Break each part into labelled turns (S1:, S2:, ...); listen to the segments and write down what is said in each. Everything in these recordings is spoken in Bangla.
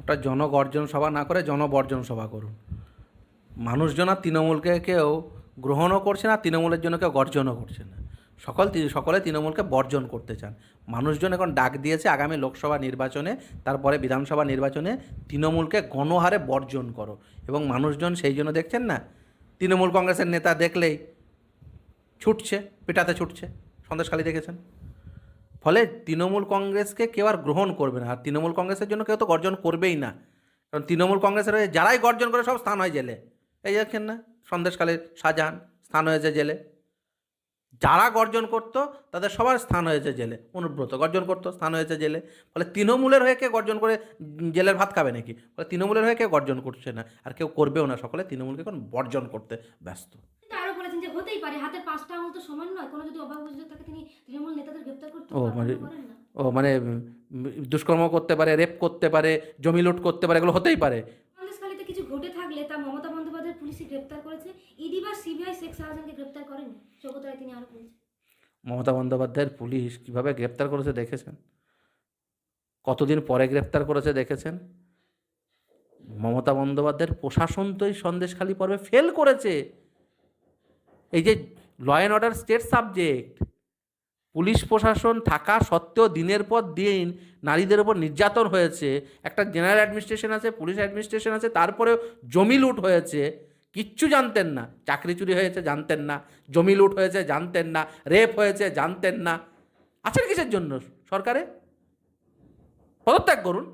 S1: ওটা জনগর্জন সভা না করে জনবর্জন সভা করুন। মানুষজন আর তৃণমূলকে কেউ গ্রহণও করছে না, তৃণমূলের জন্য কেউ গর্জনও করছে না। সকল সকলে তৃণমূলকে বর্জন করতে চান। মানুষজন এখন ডাক দিয়েছে আগামী লোকসভা নির্বাচনে, তারপরে বিধানসভা নির্বাচনে তৃণমূলকে গণহারে বর্জন করো। এবং মানুষজন সেই জন্য দেখছেন না, তৃণমূল কংগ্রেসের নেতা দেখলেই ছুটছে, পেটাতে ছুটছে। সন্দেশখালী দেখেছেন? ফলে তৃণমূল কংগ্রেসকে কেউ আর গ্রহণ করবে না। আর তৃণমূল কংগ্রেসের জন্য কেউ তো গর্জন করবেই না। কারণ তৃণমূল কংগ্রেসের হয়ে যারাই গর্জন করে সব স্থান হয় জেলে। এই দেখেন না সন্দেশকালে শাহজাহান স্থান হয়েছে জেলে। যারা গর্জন করত, তাদের সবার স্থান হয়েছে জেলে। অনুব্রত গর্জন করতো, স্থান হয়েছে জেলে। ফলে তৃণমূলের হয়ে কে গর্জন করে জেলের ভাত খাবে নাকি? ফলে তৃণমূলের হয়ে কেউ গর্জন করছে না। আর কেউ করবেও না। সকলে তৃণমূলকে এখন বর্জন করতে ব্যস্ত
S2: কিন্তু আরও বলেছেন যে হতেই পারে হাতের পাঁচটা আঙুল তো সমান নয়। কোনো যদি অভাব অভিযোগ থাকে তিনি তৃণমূল নেতাদের গ্রেপ্তার করতে
S1: ও, মানে- ও মানে দুষ্কর্ম করতে পারে রেপ করতে পারে জমি লুট করতে পারে এগুলো হতেই পারে।
S2: সন্দেশখালীতে কিছু ঘটে থাকলে তা মমতা বন্দ্যোপাধ্যায়ের পুলিশই গ্রেপ্তার করেছে। ইডি বা সিবিআই শেখ শাহজাহানকে গ্রেপ্তার করেনি। চৌকতায় তিনি আরও বলছেন
S1: মমতা বন্দ্যোপাধ্যায়ের পুলিশ কীভাবে গ্রেপ্তার করেছে দেখেছেন? কতদিন পরে গ্রেপ্তার করেছে দেখেছেন? মমতা বন্দ্যোপাধ্যায়ের প্রশাসন তো এই সন্দেশখালী পর্বে ফেল করেছে। এই যে law and order state subject police প্রশাসন থাকা সত্ত্বেও দিনের পর দিন নারীদের ওপর নির্যাতন হয়েছে। একটা জেনারেল অ্যাডমিনিস্ট্রেশন আছে পুলিশ অ্যাডমিনিস্ট্রেশন আছে, তারপরেও জমি লুট হয়েছে। কিচ্ছু জানতেন না। চাকরি চুরি হয়েছে, জানতেন না। জমি লুট হয়েছে, জানতেন না। রেপ হয়েছে, জানতেন না। আছেন কিসের জন্য সরকারে? পদত্যাগ করুন।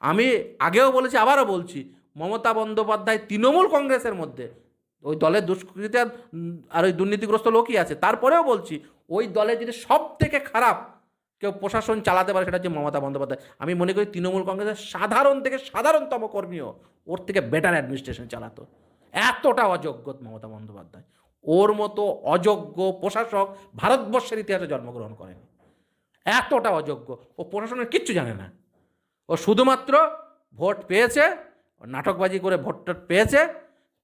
S1: আমি আগেও বলেছি, আবারও বলছি, মমতা বন্দ্যোপাধ্যায় তৃণমূল কংগ্রেসের মধ্যে ওই দলের দুষ্কৃতি আর, ওই দুর্নীতিগ্রস্ত লোকই আছে। তারপরেও বলছি ওই দলে যদি সব থেকে খারাপ কেউ প্রশাসন চালাতে পারে সেটা হচ্ছে মমতা বন্দ্যোপাধ্যায়। আমি মনে করি তৃণমূল কংগ্রেসের সাধারণ থেকে সাধারণতম কর্মীও ওর থেকে বেটার অ্যাডমিনিস্ট্রেশন চালাতো। এতটা অযোগ্য মমতা বন্দ্যোপাধ্যায়। ওর মতো অযোগ্য প্রশাসক ভারতবর্ষের ইতিহাসে জন্মগ্রহণ করেনি। এতটা অযোগ্য। ও প্রশাসনের কিচ্ছু জানে না। ও শুধুমাত্র ভোট পেয়েছে নাটকবাজি করে ভোট পেয়েছে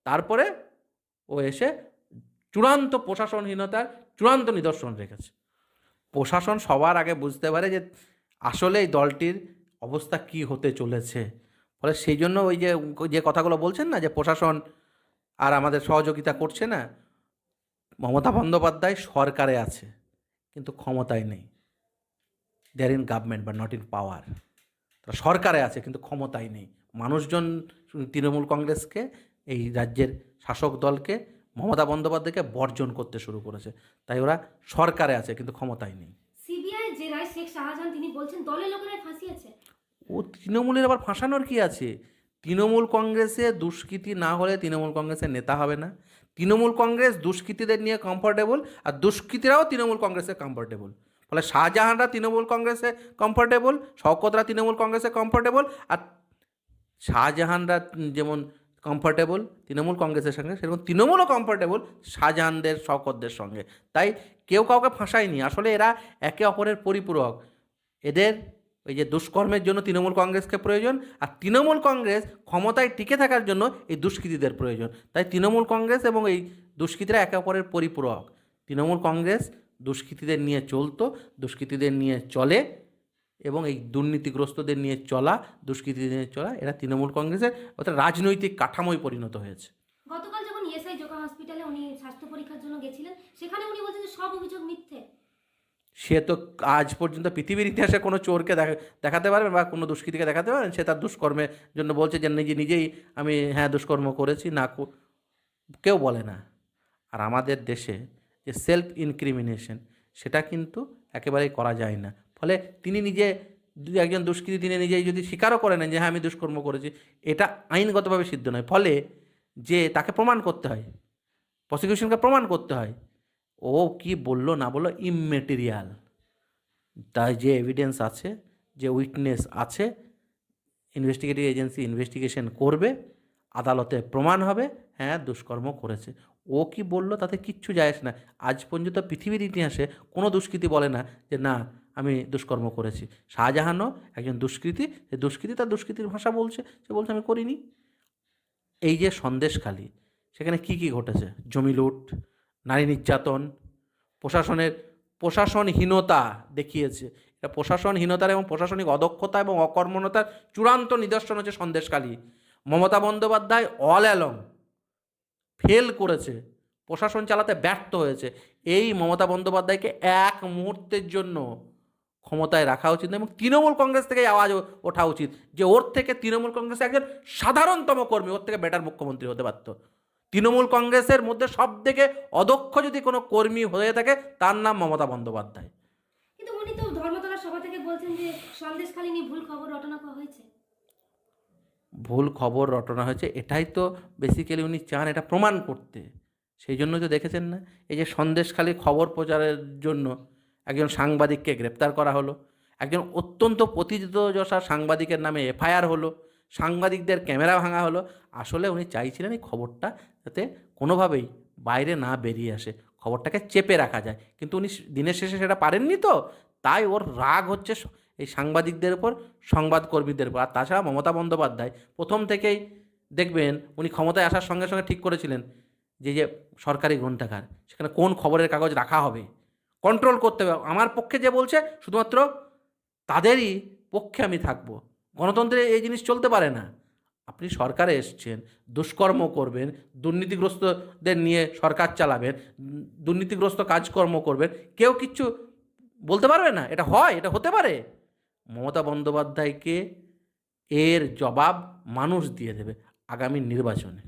S1: তারপরে ও এসে চূড়ান্ত প্রশাসনহীনতার চূড়ান্ত নিদর্শন রেখেছে। প্রশাসন সবার আগে বুঝতে পারে যে আসলে এই দলটির অবস্থা কি হতে চলেছে। ফলে সেই জন্য ওই যে যে কথাগুলো বলছেন না যে প্রশাসন আর আমাদের সহযোগিতা করছে না, মমতা বন্দ্যোপাধ্যায় সরকারে আছে, কিন্তু ক্ষমতায় নেই। দেয়ার ইন গভর্নমেন্ট বা নট ইন পাওয়ার তারা সরকারে আছে, কিন্তু ক্ষমতায় নেই। মানুষজন তৃণমূল কংগ্রেসকে এই রাজ্যের শাসক দলকে মমতা বন্দ্যোপাধ্যায়কে বর্জন করতে শুরু করেছে। তাই ওরা সরকারে আছে কিন্তু ক্ষমতায় নেই।
S2: সিবিআই জেরায় শেখ শাহজাহান তিনি বলছেন দলের লোকেরাই ফাঁসিয়েছে
S1: ও তৃণমূলের আবার ফাঁসানোর কি আছে? তৃণমূল কংগ্রেসে দুষ্কৃতি না হলে তৃণমূল কংগ্রেসের নেতা হবে না। তৃণমূল কংগ্রেস দুষ্কৃতীদের নিয়ে কমফোর্টেবল আর দুষ্কৃতীরাও তৃণমূল কংগ্রেসে কমফোর্টেবল ফলে শাহজাহানরা তৃণমূল কংগ্রেসে কমফোর্টেবল শওকতরা তৃণমূল কংগ্রেসে কমফোর্টেবল আর শাহজাহানরা যেমন কমফোর্টেবল তৃণমূল কংগ্রেসের সঙ্গে, সেরকম তৃণমূলও কমফর্টেবল শাহজাহানদের, শওকতদের সঙ্গে। তাই কেউ কাউকে ফাঁসায়নি। আসলে এরা একে অপরের পরিপূরক। এদের ওই যে দুষ্কর্মের জন্য তৃণমূল কংগ্রেসকে প্রয়োজন আর তৃণমূল কংগ্রেস ক্ষমতায় টিকে থাকার জন্য এই দুষ্কৃতীদের প্রয়োজন। তাই তৃণমূল কংগ্রেস এবং এই দুষ্কৃতীরা একে অপরের পরিপূরক। তৃণমূল কংগ্রেস দুষ্কৃতীদের নিয়ে চলতো, দুষ্কৃতীদের নিয়ে চলে এবং এই দুর্নীতিগ্রস্তদের নিয়ে চলা দুষ্কৃতীদের নিয়ে চলা এরা তৃণমূল কংগ্রেসের অর্থাৎ রাজনৈতিক কাঠামোয় পরিণত হয়েছে।
S2: গতকাল যখন ইএসআই জোকা হসপিটালে উনি স্বাস্থ্য পরীক্ষার জন্য গেছিলেন সেখানে উনি বলছেন যে সব অভিযোগ মিথ্যে।
S1: সে তো আজ পর্যন্ত পৃথিবীর ইতিহাসে কোনো চোরকে দেখাতে পারবেন বা কোনো দুষ্কৃতীকে দেখাতে পারেন সে তার দুষ্কর্মের জন্য বলছে যে নিজে নিজেই আমি হ্যাঁ দুষ্কর্ম করেছি না কেউ বলে না। আর আমাদের দেশে যে সেলফ ইনক্রিমিনেশন সেটা কিন্তু একেবারেই করা যায় না। ফলে তিনি নিজে একজন দুষ্কৃতী, তিনি নিজেই যদি স্বীকারও করে নেন যে হ্যাঁ আমি দুষ্কর্ম করেছি। এটা আইনগতভাবে সিদ্ধ নয়। ফলে যে তাকে প্রমাণ করতে হয় প্রসিকিউশনকে প্রমাণ করতে হয়, ও কি বলল না বলল ইমমেটেরিয়াল তাই যে এভিডেন্স আছে, যে উইটনেস আছে ইনভেস্টিগেটিভ এজেন্সি ইনভেস্টিগেশন করবে, আদালতে প্রমাণ হবে হ্যাঁ দুষ্কর্ম করেছে। ও কি বলল তাতে কিচ্ছু যায় না। আজ পর্যন্ত পৃথিবীর ইতিহাসে কোনো দুষ্কৃতী বলে না যে, না আমি দুষ্কর্ম করেছি। শাহজাহানও একজন দুষ্কৃতী, সে দুষ্কৃতী তার দুষ্কৃতির ভাষা বলছে, সে বলছে, আমি করিনি। এই যে সন্দেশখালী, সেখানে কি কি ঘটেছে? জমি লুট, নারী নির্যাতন, প্রশাসনের প্রশাসনহীনতা দেখিয়েছে। এটা প্রশাসনহীনতার এবং প্রশাসনিক অদক্ষতা এবং অকর্মণতার চূড়ান্ত নিদর্শন হচ্ছে Sandeshkhali Mamata Bandyopadhyay all along fail করেছে, প্রশাসন চালাতে ব্যর্থ হয়েছে। এই মমতা বন্দ্যোপাধ্যায়কে এক মুহূর্তের জন্য ক্ষমতায় রাখা উচিত এবং তৃণমূল কংগ্রেস থেকেই আওয়াজ ওঠা উচিত যে ওর থেকে তৃণমূল কংগ্রেসের একজন সাধারণতম কর্মী ওর থেকে বেটার মুখ্যমন্ত্রী হতে পারত তৃণমূল কংগ্রেসের মধ্যে সব থেকে অদক্ষ যদি কোনো কর্মী হয়ে থাকে তার নাম মমতা বন্দ্যোপাধ্যায়।
S2: কিন্তু উনি তো ধর্মতলার সভা থেকে বলছেন যে সন্দেশখালী নিয়ে ভুল খবর রটনা হয়েছে।
S1: ভুল খবর রটনা হয়েছে এটাই তো বেসিক্যালি উনি চান এটা প্রমাণ করতে। সেই জন্য তো দেখেছেন না? এই যে সন্দেশখালী খবর প্রচারের জন্য একজন সাংবাদিককে গ্রেপ্তার করা হলো, একজন অত্যন্ত প্রতিযশা সাংবাদিকের নামে এফআইআর হলো, সাংবাদিকদের ক্যামেরা ভাঙা হলো। আসলে উনি চাইছিলেন এই খবরটা যাতে কোনোভাবেই বাইরে না বেরিয়ে আসে, খবরটাকে চেপে রাখা যায়। কিন্তু উনি দিনের শেষে সেটা পারেননি তো, তাই ওর রাগ হচ্ছে এই সাংবাদিকদের উপর, সংবাদকর্মীদের উপর। আর তাছাড়া মমতা বন্দ্যোপাধ্যায় প্রথম থেকেই দেখবেন উনি ক্ষমতায় আসার সঙ্গে সঙ্গে ঠিক করেছিলেন যে যে সরকারি গ্রন্থাগার, সেখানে কোন খবরের কাগজ রাখা হবে? কন্ট্রোল করতে হবে। আমার পক্ষে যে বলছে, শুধুমাত্র তাদেরই পক্ষে আমি থাকব। গণতন্ত্রে এই জিনিস চলতে পারে না। আপনি সরকারে এসছেন, দুষ্কর্ম করবেন, দুর্নীতিগ্রস্তদের নিয়ে সরকার চালাবেন, দুর্নীতিগ্রস্ত কাজকর্ম করবেন, কেউ কিচ্ছু বলতে পারবে না। এটা হয়, এটা হতে পারে। মমতা বন্দ্যোপাধ্যায়কে এর জবাব মানুষ দিয়ে দেবে আগামী নির্বাচনে।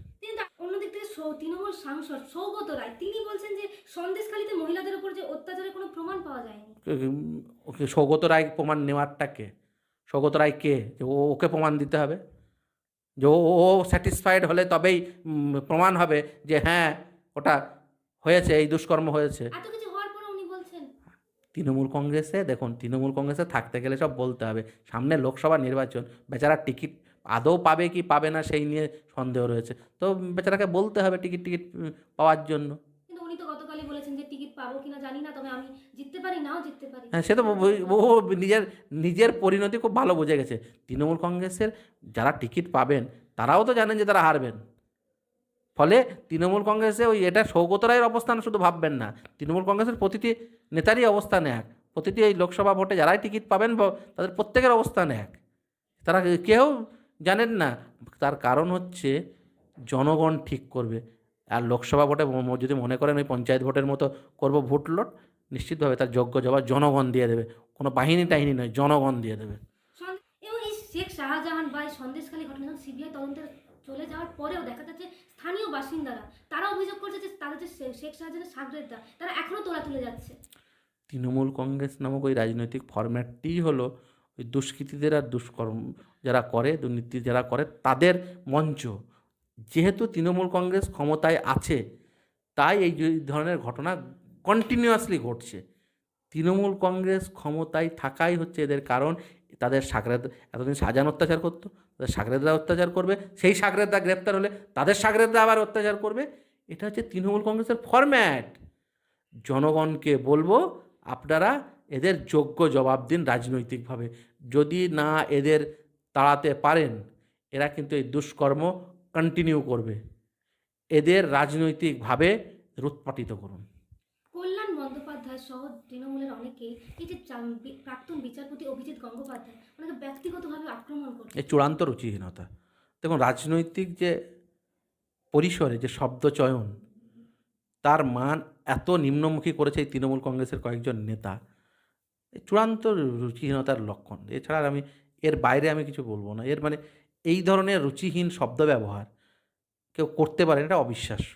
S2: তৃণমূল সাংসদ সৌগত রায়, তিনি বলছেন যে সন্দেশখালীতে মহিলাদের উপর যে অত্যাচারের কোনো প্রমাণ পাওয়া যায়নি।
S1: ওকে সৌগত রায় প্রমাণ নেওয়ারটা কে? সৌগত রায় কে? যে ও ওকে প্রমাণ দিতে হবে? যে ও স্যাটিসফাইড হলে তবেই প্রমাণ হবে যে হ্যাঁ ওটা হয়েছে এই দুষ্কর্ম হয়েছে। তৃণমূল কংগ্রেসে দেখুন তৃণমূল কংগ্রেসে থাকতে গেলে সব বলতে হবে। সামনে লোকসভা নির্বাচন বেচারা টিকিট আদৌ পাবে কি পাবে না সেই নিয়ে সন্দেহ রয়েছে। তো বেচারাকে বলতে হবে টিকিট টিকিট পাওয়ার জন্য
S2: কিন্তু উনি তো গতকালই বলেছেন যে টিকিট পাবো কিনা জানি না, তবে আমি জিততে পারি, নাও জিততে পারি।
S1: হ্যাঁ সে তো ও- নিজের নিজের পরিণতি খুব ভালো বুঝে গেছে। তৃণমূল কংগ্রেসের যারা টিকিট পাবেন, তারাও তো জানেন যে তারা হারবেন। ফলে তৃণমূল কংগ্রেসে ওই এটা সৌগত রায়ের অবস্থান শুধু ভাববেন না, তৃণমূল কংগ্রেসের প্রতিটি নেতারই অবস্থান এক। প্রতিটি এই লোকসভা ভোটে যারাই টিকিট পাবেন তাদের প্রত্যেকের অবস্থান এক। তারা কেউ জানেন না, তার কারণ হচ্ছে জনগণ ঠিক করবে। আর লোকসভা ভোটে যদি মনে করেন ওই পঞ্চায়েত ভোটের মতো করব ভোট লট নিশ্চিতভাবে তার যোগ্য জবাব জনগণ দিয়ে দেবে। কোনো বাহিনী টাহিনী নয় জনগণ দিয়ে দেবে।
S2: শেখ শাহজাহান বা সন্দেশখালী ঘটনা সিবিআই তদন্তে চলে যাওয়ার পরেও দেখা যাচ্ছে স্থানীয় বাসিন্দারা তারা অভিযোগ করছে যে তাদের যে শেখ শাহজাহানের সাগরেদা তারা এখনও তোলা তুলে যাচ্ছে।
S1: তৃণমূল কংগ্রেস নামক ওই রাজনৈতিক ফরম্যাটটিই হলো ওই দুষ্কৃতীদের আর দুষ্কর্ম যারা করে দুর্নীতি যারা করে তাদের মঞ্চ। যেহেতু তৃণমূল কংগ্রেস ক্ষমতায় আছে, তাই এই ধরনের ঘটনা কন্টিনিউয়াসলি ঘটছে। তৃণমূল কংগ্রেস ক্ষমতায় থাকাই হচ্ছে এদের কারণ। তাদের সাগরেদ, এতদিন সাজান অত্যাচার করতো, তাদের সাগরেদরা অত্যাচার করবে, সেই সাগরেদরা গ্রেপ্তার হলে তাদের সাগরেদরা আবার অত্যাচার করবে। এটা হচ্ছে তৃণমূল কংগ্রেসের ফরম্যাট জনগণকে বলব, আপনারা এদের যোগ্য জবাব দিন রাজনৈতিকভাবে। যদি না এদের তাড়াতে পারেন, এরা কিন্তু এই দুষ্কর্ম কন্টিনিউ করবে। এদের রাজনৈতিকভাবে রুৎপাটিত করুন।
S2: কল্যাণ বন্দ্যোপাধ্যায় সহ তৃণমূলের অনেকেই এই যে প্রাক্তন বিচারপতি অভিজিৎ গঙ্গোপাধ্যায় ওনাকে ব্যক্তিগতভাবে আক্রমণ করছে।
S1: এই চূড়ান্ত রুচিহীনতা। দেখুন রাজনৈতিক যে পরিসরে যে শব্দ চয়ন তার মান এত নিম্নমুখী করেছে এই তৃণমূল কংগ্রেসের কয়েকজন নেতা চূড়ান্ত রুচিহীনতার লক্ষণ। এছাড়া আমি এর বাইরে আমি কিছু বলব না। এর মানে এই ধরনের রুচিহীন শব্দ ব্যবহার কেউ করতে পারে, এটা অবিশ্বাস্য।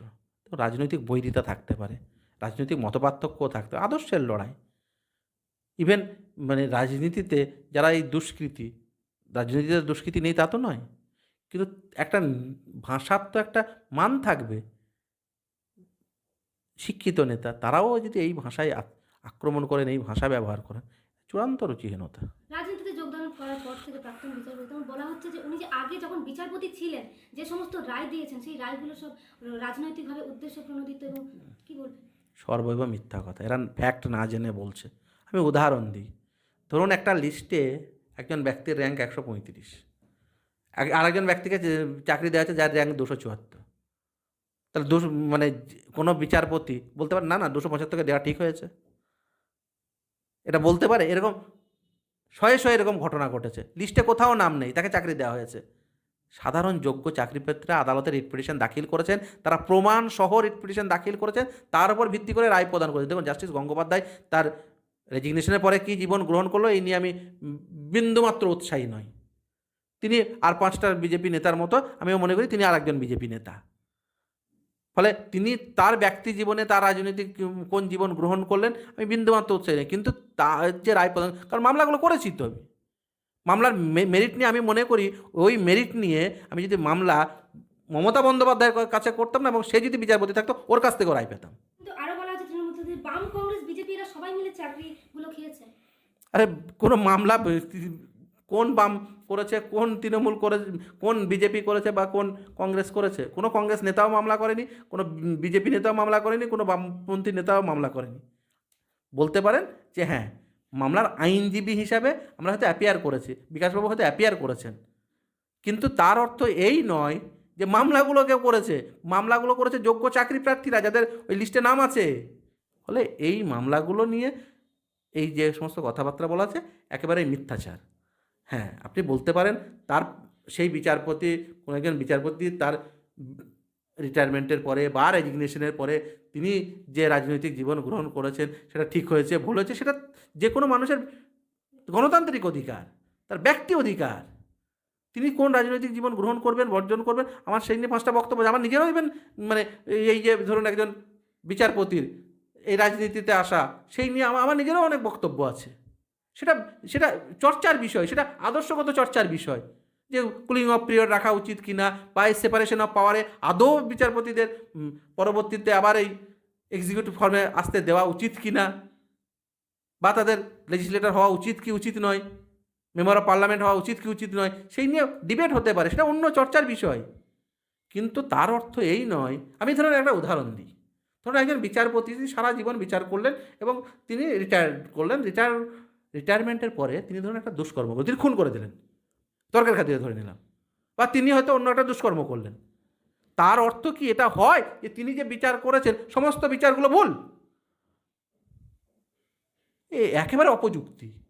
S1: তো রাজনৈতিক বৈরিতা থাকতে পারে, রাজনৈতিক মতপার্থক্যও থাকতে আদর্শের লড়াই। ইভেন মানে রাজনীতিতে যারা এই দুষ্কৃতি, রাজনীতিতে দুষ্কৃতি নেই তা তো নয়, কিন্তু একটা ভাষার তো একটা মান থাকবে। শিক্ষিত নেতা, তারাও যদি এই ভাষায় আক্রমণ করেন, এই ভাষা ব্যবহার করেন, চূড়ান্ত রুচিহীনতা।
S2: করার পর থেকে প্রাক্তন বিচারপতি, তখন বলা হচ্ছে যে উনি যে আগে যখন বিচারপতি ছিলেন, যে সমস্ত রায় দিয়েছেন, সেই রায়গুলো সব রাজনৈতিকভাবে উদ্দেশ্য প্রণোদিত এবং কি বলবেন?
S1: সর্বৈব মিথ্যা কথা। এরা ফ্যাক্ট না জেনে বলছে। আমি উদাহরণ দিই। ধরুন একটা লিস্টে একজন ব্যক্তির র্যাঙ্ক একশো পঁয়ত্রিশ। আরেকজন ব্যক্তিকে চাকরি দেওয়া হচ্ছে যার র্যাঙ্ক দুশো চুয়াত্তর। তাহলে দুশো মানে কোনো বিচারপতি বলতে পারে, না না, দুশো পঁচাত্তরকে দেওয়া ঠিক হয়েছে। এটা বলতে পারে? এরকম শয়ে শয়ে এরকম ঘটনা ঘটেছে। লিস্টে কোথাও নাম নেই, তাকে চাকরি দেওয়া হয়েছে। সাধারণ যোগ্য চাকরিপত্রে আদালতে রিট পিটিশন দাখিল করেছেন, তারা প্রমাণ সহ রিট পিটিশন দাখিল করেছেন, তার উপর ভিত্তি করে রায় প্রদান করেছে। দেখুন, জাস্টিস গঙ্গোপাধ্যায় তার রেজিগনেশনের পরে কি জীবন গ্রহণ করল, এই নিয়ে আমি বিন্দুমাত্র উৎসাহী নই। তিনি আর পাঁচটা বিজেপি নেতার মতো, আমিও মনে করি তিনি আর একজন বিজেপি নেতা। ফলে তিনি তার ব্যক্তি জীবনে তার রাজনৈতিক কোন জীবন গ্রহণ করলেন আমি বিন্দুমাত্র উৎসাহী নেই। কিন্তু তার যে রায় প্রদান কারণ মামলাগুলো করেছি তো আমি। মামলার মেরিট নিয়ে আমি মনে করি ওই মেরিট নিয়ে আমি যদি মামলা মমতা বন্দ্যোপাধ্যায়ের কাছে করতাম না এবং সে যদি বিচারপতি থাকতো ওর কাছ থেকেও রায় পেতাম।
S2: আরও বলা হচ্ছে বাম কংগ্রেস বিজেপি এরা সবাই মিলে চাকরিগুলো খেয়েছে।
S1: আরে কোনো মামলা কোন বাম করেছে, কোন তৃণমূল করে কোন বিজেপি করেছে বা কোন কংগ্রেস করেছে? কোনো কংগ্রেস নেতাও মামলা করেনি, কোনো বিজেপি নেতাও মামলা করেনি, কোনো বামপন্থী নেতাও মামলা করেনি। বলতে পারেন যে হ্যাঁ মামলার আইনজীবী হিসাবে আমরা হয়তো অ্যাপিয়ার করেছি, বিকাশবাবু হয়তো অ্যাপিয়ার করেছেন। কিন্তু তার অর্থ এই নয় যে মামলাগুলো কেউ করেছে, মামলাগুলো করেছে যোগ্য চাকরি প্রার্থীরা যাদের ওই লিস্টে নাম আছে। ফলে এই মামলাগুলো নিয়ে এই যে সমস্ত কথাবার্তা বলা আছে, একেবারেই মিথ্যাচার। হ্যাঁ আপনি বলতে পারেন তার সেই বিচারপতি, কোনো একজন বিচারপতি তার রিটায়ারমেন্টের পরে বা রেজিগনেশনের পরে তিনি যে রাজনৈতিক জীবন গ্রহণ করেছেন সেটা ঠিক হয়েছে, ভুল হয়েছে, সেটা যে কোনো মানুষের গণতান্ত্রিক অধিকার, তার ব্যক্তি অধিকার। তিনি কোন রাজনৈতিক জীবন গ্রহণ করবেন, বর্জন করবেন, আমার সেই নিয়ে পাঁচটা বক্তব্য আমার নিজেরও ইভেন মানে এই যে ধরুন একজন বিচারপতির এই রাজনীতিতে আসা, সেই নিয়ে আমার আমার নিজেরও অনেক বক্তব্য আছে। সেটা সেটা চর্চার বিষয়, সেটা আদর্শগত চর্চার বিষয়। যে কুলিং অফ পিরিয়ড রাখা উচিত কি না বা সেপারেশন অফ পাওয়ারে আদৌ বিচারপতিদের পরবর্তীতে আবার এই এক্সিকিউটিভ ফর্মে আসতে দেওয়া উচিত কি না বা তাদের লেজিসলেটর হওয়া উচিত কি উচিত নয় মেম্বার অফ পার্লামেন্ট হওয়া উচিত কি উচিত নয়, সেই নিয়ে ডিবেট হতে পারে, সেটা অন্য চর্চার বিষয়। কিন্তু তার অর্থ এই নয়, আমি ধরুন একটা উদাহরণ দিই। ধরুন একজন বিচারপতি সারা জীবন বিচার করলেন এবং তিনি রিটায়ার করলেন রিটায়ার রিটায়ারমেন্টের পরে তিনি ধরুন একটা দুষ্কর্ম তিনি খুন করে দিলেন। তর্কের খাতিরে ধরে নিলাম। বা তিনি হয়তো অন্য একটা দুষ্কর্ম করলেন। তার অর্থ কি এটা হয় যে তিনি যে বিচার করেছেন, সমস্ত বিচারগুলো ভুল? এ একেবারে অপযুক্তি।